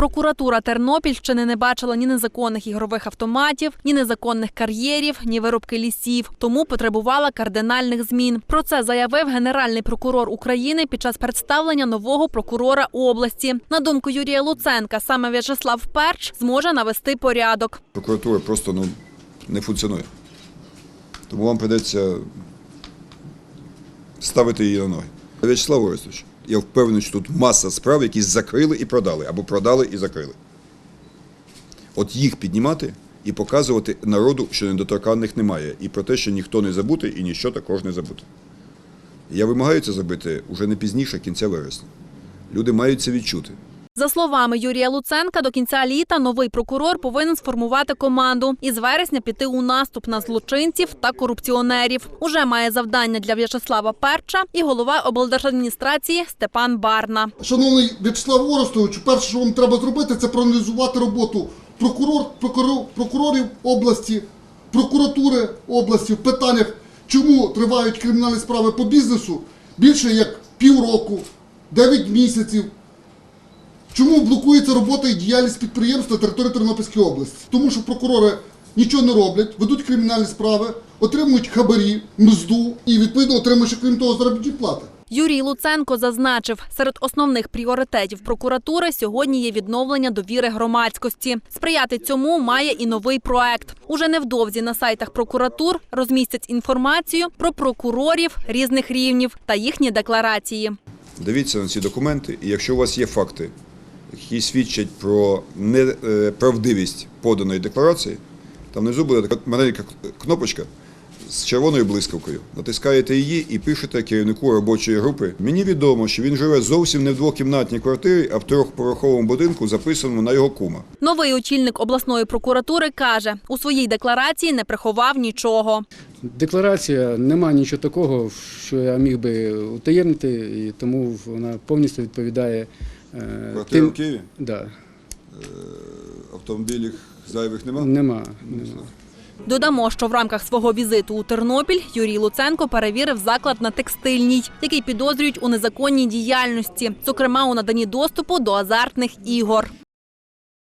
Прокуратура Тернопільщини не бачила ні незаконних ігрових автоматів, ні незаконних кар'єрів, ні виробки лісів, тому потребувала кардинальних змін. Про це заявив генеральний прокурор України під час представлення нового прокурора області. На думку Юрія Луценка, саме В'ячеслав Перч зможе навести порядок. Прокуратура просто ну, не функціонує. Тому вам прийдеться ставити її на ноги. В'ячеслав Орестович, я впевнений, що тут маса справ, які закрили і продали, або продали і закрили. От їх піднімати і показувати народу, що недоторканних немає, і про те, що ніхто не забути, і ніщо також не забути. Я вимагаю це зробити уже не пізніше кінця вересня. Люди мають це відчути. За словами Юрія Луценка, до кінця літа новий прокурор повинен сформувати команду і з вересня піти у наступ на злочинців та корупціонерів. Уже має завдання для В'ячеслава Перча і голова облдержадміністрації Степан Барна. Шановний В'ячеслав Орестович, перше, що вам треба зробити, це проаналізувати роботу прокурор, прокурор, прокурорів області, прокуратури області в питаннях, чому тривають кримінальні справи по бізнесу більше як півроку, 9 місяців. Чому блокується робота і діяльність підприємств на території Тернопільської області? Тому що прокурори нічого не роблять, ведуть кримінальні справи, отримують хабарі, мзду і відповідно отримують, крім того, заробітні плати. Юрій Луценко зазначив, серед основних пріоритетів прокуратури сьогодні є відновлення довіри громадськості. Сприяти цьому має і новий проект. Уже невдовзі на сайтах прокуратур розмістять інформацію про прокурорів різних рівнів та їхні декларації. Дивіться на ці документи, і якщо у вас є факти, які свідчать про неправдивість поданої декларації, там внизу буде така маленька кнопочка з червоною блискавкою. Натискаєте її і пишете керівнику робочої групи. Мені відомо, що він живе зовсім не в двокімнатній квартирі, а в трьохпороховому будинку, записаному на його кума. Новий очільник обласної прокуратури каже, у своїй декларації не приховав нічого. Декларація нема нічого такого, що я міг би утаємнити, і тому вона повністю відповідає е, Квартира в Києві? Да, Автомобілів зайвих нема? нема. нема. Додамо, що в рамках свого візиту у Тернопіль Юрій Луценко перевірив заклад на текстильній, який підозрюють у незаконній діяльності, зокрема у наданні доступу до азартних ігор.